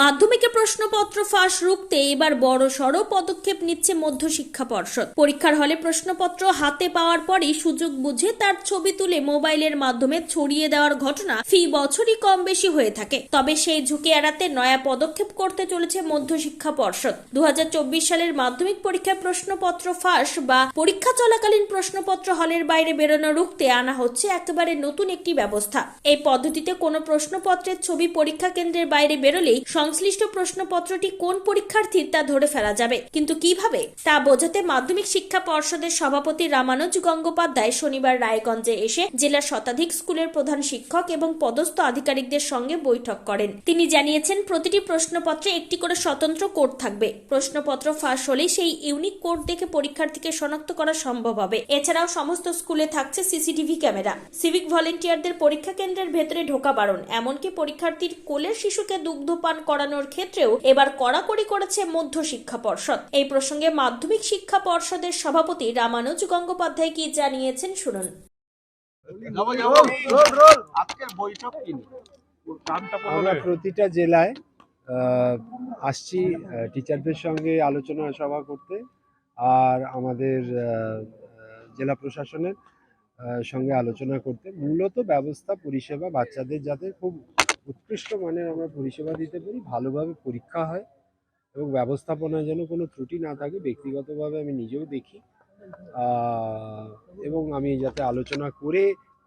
মাধ্যমিকে প্রশ্নপত্র ফাঁস রুখতে এবার বড় সড় পদক্ষেপ নিচ্ছে মধ্যশিক্ষা পর্ষদ। পরীক্ষার হলে প্রশ্নপত্র হাতে পাওয়ার পরই সুযোগ বুঝে তার ছবি তুলে মোবাইলের মাধ্যমে ছড়িয়ে দেওয়ার ঘটনা ফি বছরই কম বেশি হয়ে থাকে। তবে সেই ঝুঁকি এড়াতে নয়া পদক্ষেপ করতে চলেছে মধ্যশিক্ষা পর্ষদ। দু হাজার চব্বিশ সালের মাধ্যমিক পরীক্ষার প্রশ্নপত্র ফাঁস বা পরীক্ষা চলাকালীন প্রশ্নপত্র হলের বাইরে বেরোনো রুখতে আনা হচ্ছে একেবারে নতুন একটি ব্যবস্থা। এই পদ্ধতিতে কোনো প্রশ্নপত্রের ছবি পরীক্ষা কেন্দ্রের বাইরে বেরোলেই সংশ্লিষ্ট প্রশ্নপত্রটি কোন পরীক্ষার্থীর তা ধরে ফেলা যাবে? কিন্তু কীভাবে? তা বোঝাতে মাধ্যমিক শিক্ষা পর্ষদের সভাপতি রামানুজ গঙ্গোপাধ্যায় শনিবার রায়গঞ্জে এসে জেলার শতাধিক স্কুলের প্রধান শিক্ষক এবং পদস্থ আধিকারিকদের সঙ্গে বৈঠক করেন। তিনি জানিয়েছেন, প্রতিটি প্রশ্নপত্রে একটি করে স্বতন্ত্র কোড থাকবে। প্রশ্নপত্র ফাঁস হলেই সেই ইউনিক কোড দেখে পরীক্ষার্থীকে শনাক্ত করা সম্ভব হবে। এছাড়াও সমস্ত স্কুলে থাকছে সিসিটিভি ক্যামেরা। সিভিক ভলেন্টিয়ারদের পরীক্ষা কেন্দ্রের ভেতরে ঢোকা বারণ এমনকি পরীক্ষার্থীর কোলের শিশুকে দুগ্ধপান করানোর ক্ষেত্রেও এবার কড়াকড়ি করেছে মধ্য শিক্ষা পর্ষদ। এই প্রসঙ্গে মাধ্যমিক শিক্ষা পর্ষদের সভাপতি রামানুজ গঙ্গোপাধ্যায় কি জানিয়েছেন শুনুন। আমরা প্রতিটা জেলায় আহ, আসছি টিচারদের সঙ্গে আলোচনা সভা করতে। আর আমাদের জেলা প্রশাসনের সঙ্গে আলোচনা করতে। মূলত ব্যবস্থা পরিষেবা বাচ্চাদের যাতে খুব উৎকৃষ্ট মানের আমরা পরিষেবা দিতে পারি ভালোভাবে পরীক্ষা হয় এবং ব্যবস্থাপনায় যেন কোনো ত্রুটি না থাকে ব্যক্তিগতভাবে আমি নিজেও দেখি। এবং আমি যাতে আলোচনা করে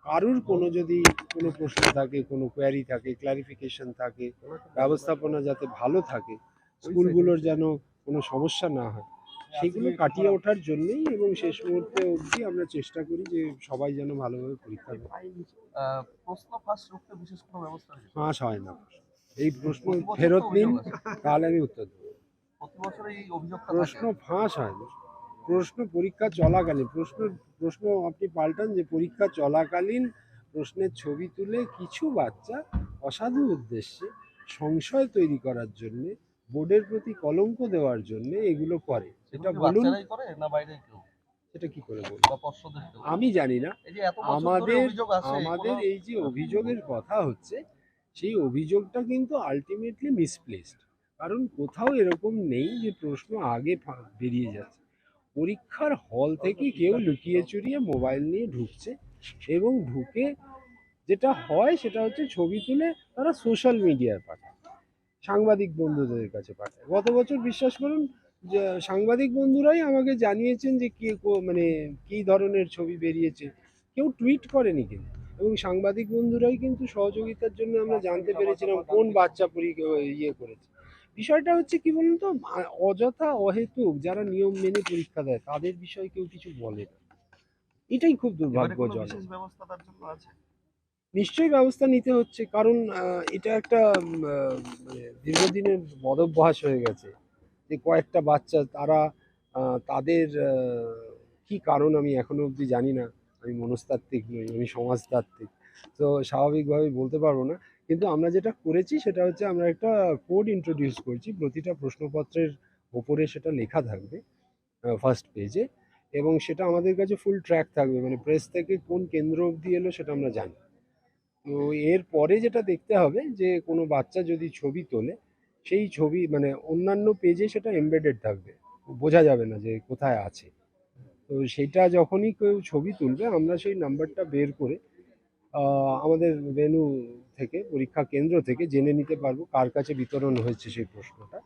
কারুর কোনো যদি কোনো প্রশ্ন থাকে কোনো কোয়ারি থাকে ক্লারিফিকেশন থাকে ব্যবস্থাপনা যাতে ভালো থাকে স্কুলগুলোর যেন কোনো সমস্যা না হয়। সেগুলো কাটিয়ে ওঠার জন্যই এবং শেষ মুহূর্তে অবধি আমরা চেষ্টা করি যে সবাই যেন ভালোভাবে পরীক্ষা দেয়। প্রশ্ন ফাঁস রুখতে বিশেষ কোনো ব্যবস্থা ফাঁস হয় না। এই প্রশ্ন ফেরত নিন তাহলে আমি উত্তর দেবো। প্রশ্ন ফাঁস হয় না। প্রশ্ন পরীক্ষা চলাকালীন প্রশ্ন প্রশ্ন আপনি পাল্টান যে পরীক্ষা চলাকালীন প্রশ্নের ছবি তুলে কিছু বাচ্চা অসাধু উদ্দেশ্যে সংশয় তৈরি করার জন্যে বোর্ডের প্রতি কলঙ্ক দেওয়ার জন্যে এগুলো করে। এটা বলুন। করে না বাইরে কেউ? সেটা কি করে বলব বা পর্ষদের কেউ? আমি জানি না। আমাদের আমাদের এই যে অভিযোগের কথা হচ্ছে সেই অভিযোগটা কিন্তু আলটিমেটলি মিসপ্লেসড কারণ কোথাও এরকম নেই যে প্রশ্ন আগে বেরিয়ে যাচ্ছে। পরীক্ষার হল থেকে কেউ লুকিয়ে চুরিয়ে মোবাইল নিয়ে ঢুকছে এবং ঢুকে যেটা হয় সেটা হচ্ছে ছবি তুলে তারা সোশ্যাল মিডিয়ায় পাঠায়। সাংবাদিক বন্ধুদের কাছে পাঠায়। গত বছর বিশ্বাস করুন সাংবাদিক বন্ধুরাই আমাকে জানিয়েছেন যে কি মানে কী ধরনের ছবি বেরিয়েছে। কেউ টুইট করেনি কিন্তু। এবং সাংবাদিক বন্ধুরাই কিন্তু সহযোগিতার জন্য আমরা জানতে পেরেছিলাম কোন বাচ্চা পরীক্ষা ইয়ে করেছে। বিষয়টা হচ্ছে কি বলুন তো অযথা অহেতুক যারা নিয়ম মেনে পরীক্ষা দেয় তাদের বিষয়ে কেউ কিছু বলে না। এটাই খুব দুর্ভাগ্যজনক। নিশ্চয়ই ব্যবস্থা নিতে হচ্ছে কারণ এটা একটা মানে দীর্ঘদিনের বদভ্যাস হয়ে গেছে। যে কয়েকটা বাচ্চা তারা তাদের কি কারণ আমি এখনও অবধি জানি না। আমি মনস্তাত্ত্বিক নই, আমি সমাজতাত্ত্বিক। তো স্বাভাবিকভাবে বলতে পারব না। কিন্তু আমরা যেটা করেছি সেটা হচ্ছে আমরা একটা কোড ইন্ট্রোডিউস করছি, প্রতিটা প্রশ্নপত্রের ওপরে সেটা লেখা থাকবে ফার্স্ট পেজে এবং সেটা আমাদের কাছে ফুল ট্র্যাক থাকবে মানে প্রেস থেকে কোন কেন্দ্র অবধি এলো সেটা আমরা জানি। তো এর পরে যেটা দেখতে হবে যে কোনো বাচ্চা যদি ছবি তোলে সেই ছবি মানে অন্যান্য পেজে সেটা এমবেডেড থাকবে। বোঝা যাবে না যে কোথায় আছে। তো সেটা যখনই কেউ ছবি তুলবে, আমরা সেই নাম্বারটা বের করে আমাদের ভেনু থেকে, পরীক্ষা কেন্দ্র থেকে জেনে নিতে পারব কার কাছে বিতরণ হয়েছে সেই প্রশ্নটা।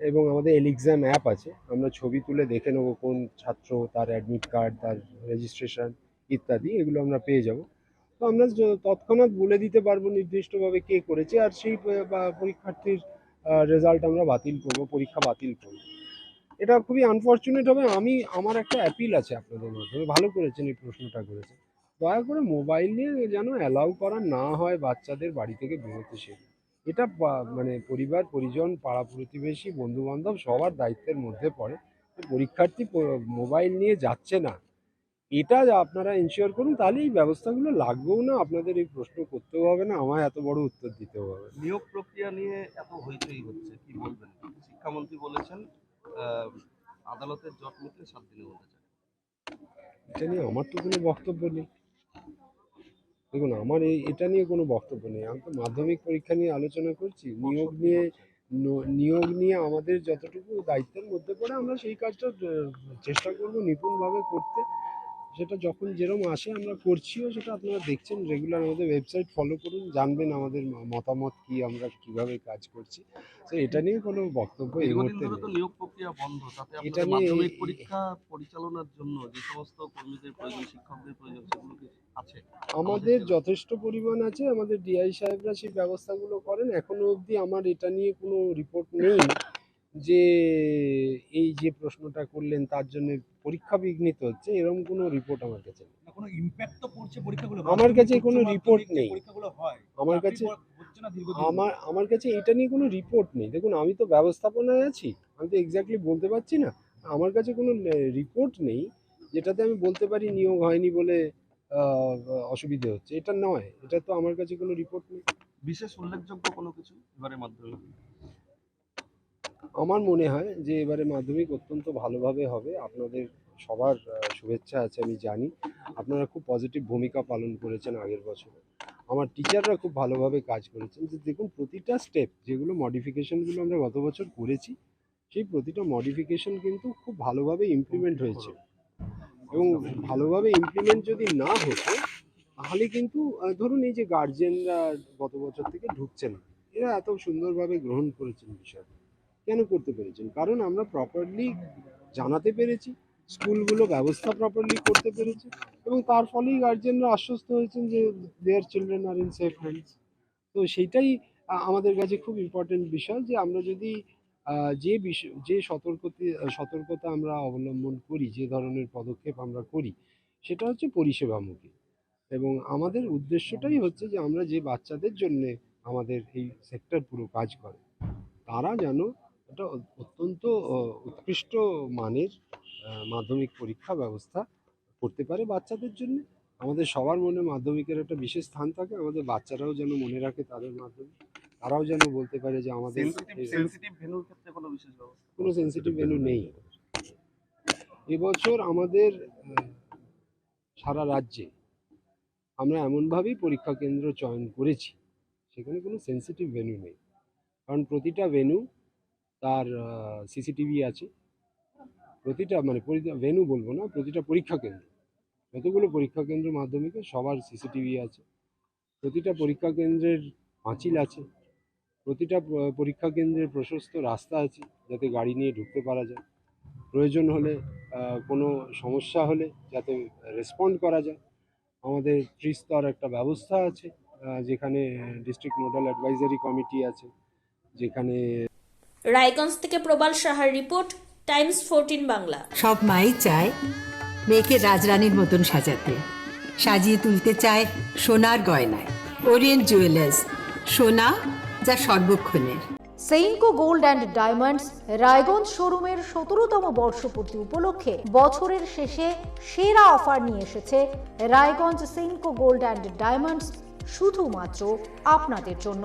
এবং আমাদের এলিক্সাম অ্যাপ আছে। আমরা ছবি তুলে দেখে নেব কোন ছাত্র, তার অ্যাডমিট কার্ড তার রেজিস্ট্রেশন ইত্যাদি, এগুলো আমরা পেয়ে যাব। তো আমরা তৎক্ষণাৎ বলে দিতে পারব নির্দিষ্টভাবে কে করেছে। আর সেই পরীক্ষার্থীর রেজাল্ট আমরা বাতিল করব, পরীক্ষা বাতিল করব। এটা খুবই আনফর্চুনেট হবে। আমি, আমার একটা অ্যাপিল আছে আপনাদের মাধ্যমে। ভালো করেছেন এই প্রশ্নটা করেছেন। দয়া করে মোবাইল নিয়ে যেন অ্যালাউ করা না হয় বাচ্চাদের বাড়ি থেকে বেরোতে সে এটা মানে পরিবার, পরিজন, পাড়া প্রতিবেশী বন্ধু বান্ধব সবার দায়িত্বের মধ্যে পড়ে। পরীক্ষার্থী মোবাইল নিয়ে যাচ্ছে না। এটা আপনারা ইনশিওর করুন তাহলে এই ব্যবস্থাগুলো লাগবেও না। আপনাদের এই প্রশ্ন করতেও হবে না আমায় এত বড় উত্তর দিতেও হবে। নিয়োগ প্রক্রিয়া নিয়ে এত হইচই হচ্ছে কি বলবেন? শিক্ষামন্ত্রী বলেছেন আদালতের জট মিটলে সাত দিনের মধ্যে। এটা নিয়ে আমার তো কোনো বক্তব্য নেই। দেখুন আমার এই এটা নিয়ে কোনো বক্তব্য নেই। আমি তো মাধ্যমিক পরীক্ষা নিয়ে আলোচনা করছি। নিয়োগ নিয়ে নিয়োগ নিয়ে আমাদের যতটুকু দায়িত্বের মধ্যে পড়ে আমরা সেই কাজটা চেষ্টা করব নিপুণভাবে করতে। সেটা যখন যেরকম আসে আমরা করছিও সেটা আপনারা দেখছেন রেগুলার আমাদের ওয়েবসাইট ফলো করুন জানবেন আমাদের মতামত কি আমরা কীভাবে কাজ করছি। তো এটা নিয়ে কোনো বক্তব্য এই মুহূর্তে। নিয়োগ প্রক্রিয়া বন্ধ তাতে এটা নিয়ে মাধ্যমিক পরীক্ষা পরিচালনার জন্য যে সমস্ত কর্মীদের প্রয়োজন শিক্ষকদের প্রয়োজন সেগুলো আছে? আমাদের যথেষ্ট পরিমাণ আছে আমাদের ডিআই সাহেবরা সেই ব্যবস্থাগুলো করেন। এখনও অবধি আমার এটা নিয়ে কোনো রিপোর্ট নেই। যে এই যে প্রশ্নটা করলেন তার জন্য পরীক্ষা বিঘ্নিত হচ্ছে এরকম কোনো রিপোর্ট আমার কাছে নেই। কোনো ইম্প্যাক্ট তো পড়ছে পরীক্ষাগুলো আমার কাছে কোনো যে নেই। পরীক্ষাগুলো হয় আমার কাছে আমার আমার কাছে এটা নিয়ে কোনো রিপোর্ট নেই। দেখুন আমি তো ব্যবস্থাপনায় আছি আমি তো এক্স্যাক্টলি বলতে পারছি না। আমার কাছে কোনো রিপোর্ট নেই যেটাতে আমি বলতে পারি নিয়োগ হয়নি বলে অসুবিধে হচ্ছে। এটা নয় এটা তো আমার কাছে কোনো রিপোর্ট নেই। বিশেষ উল্লেখযোগ্য কোনো কিছু এবারে মাধ্যমিক আমার মনে হয় যে এবারে মাধ্যমিক অত্যন্ত ভালোভাবে হবে। আপনাদের সবার শুভেচ্ছা আছে আমি জানি। আপনারা খুব পজিটিভ ভূমিকা পালন করেছেন আগের বছরে। আমার টিচাররা খুব ভালোভাবে কাজ করেছেন। যে দেখুন, প্রতিটা স্টেপ যেগুলো মডিফিকেশনগুলো আমরা গত বছর করেছি, সেই প্রতিটা মডিফিকেশন কিন্তু খুব ভালোভাবে ইমপ্লিমেন্ট হয়েছে। এবং ভালোভাবে ইমপ্লিমেন্ট যদি না হতো, তাহলে কিন্তু ধরুন এই যে গার্জেনরা গত বছর থেকে ঢুকছেন এরা এত সুন্দরভাবে গ্রহণ করেছেন বিষয়টা। কেন করতে পেরেছেন? কারণ আমরা প্রপারলি জানাতে পেরেছি, স্কুলগুলো ব্যবস্থা প্রপারলি করতে পেরেছে এবং তার ফলেই গার্জেনরা আশ্বস্ত হয়েছেন যে their children are in safe hands তো সেইটাই আমাদের কাছে খুব ইম্পর্টেন্ট বিষয় যে আমরা যদি যে বিষয় যে সতর্কতা সতর্কতা আমরা অবলম্বন করি, যে ধরনের পদক্ষেপ আমরা করি, সেটা হচ্ছে পরিষেবামুখী। এবং আমাদের উদ্দেশ্যটাই হচ্ছে যে আমরা যে বাচ্চাদের জন্যে আমাদের এই সেক্টর পুরো কাজ করে, তারা যেন একটা অ- অত্যন্ত উৎকৃষ্ট মানের মাধ্যমিক পরীক্ষা ব্যবস্থা করতে পারে বাচ্চাদের জন্য। আমাদের সবার মনে মাধ্যমিকের একটা বিশেষ স্থান থাকে। আমাদের বাচ্চারাও যেন মনে রাখে তাদের মাধ্যমে। তারাও যেন বলতে পারে যে আমাদের কোনো সেন্সিটিভ ভ্যালু নেই। এবছর আমাদের সারা রাজ্যে আমরা এমনভাবেই পরীক্ষা কেন্দ্র চয়ন করেছি। সেখানে কোনো সেন্সিটিভ ভেন্যু নেই। কারণ প্রতিটা ভেন্যু তার সিসিটিভি আছে। প্রতিটা মানে ভেন্যু বলব না, প্রতিটা পরীক্ষা কেন্দ্র। যতগুলো পরীক্ষা কেন্দ্র মাধ্যমিকে সবার সিসিটিভি আছে। প্রতিটা পরীক্ষা কেন্দ্রের পাঁচিল আছে। প্রতিটা পরীক্ষা কেন্দ্রের প্রশস্ত রাস্তা আছে, যাতে গাড়ি নিয়ে ঢুকতে পারা যায়। প্রয়োজন হলে কোনো সমস্যা হলে যাতে রেসপন্ড করা যায়। আমাদের ত্রিস্তর একটা ব্যবস্থা আছে যেখানে ডিস্ট্রিক্ট নোডাল অ্যাডভাইজারি কমিটি আছে, যেখানে রায়গঞ্জ থেকে প্রবাল সাহার রিপোর্ট টাইমস ফোরটিন বাংলা। সব মাই চায় মেয়েকে রাজরানীর মতন সাজাতে। সাজিয়ে তুলতে চায় সোনার গয়নায়। ওরিয়েন্ট জুয়েলার্স সোনা যা সর্বক্ষণের। Senco gold and diamonds Raiganj শোরুমের সতেরোতম বর্ষপূর্তি উপলক্ষে বছরের শেষে সেরা অফার নিয়ে এসেছে Raiganj Senco gold and diamonds শুধুমাত্র আপনাদের জন্য।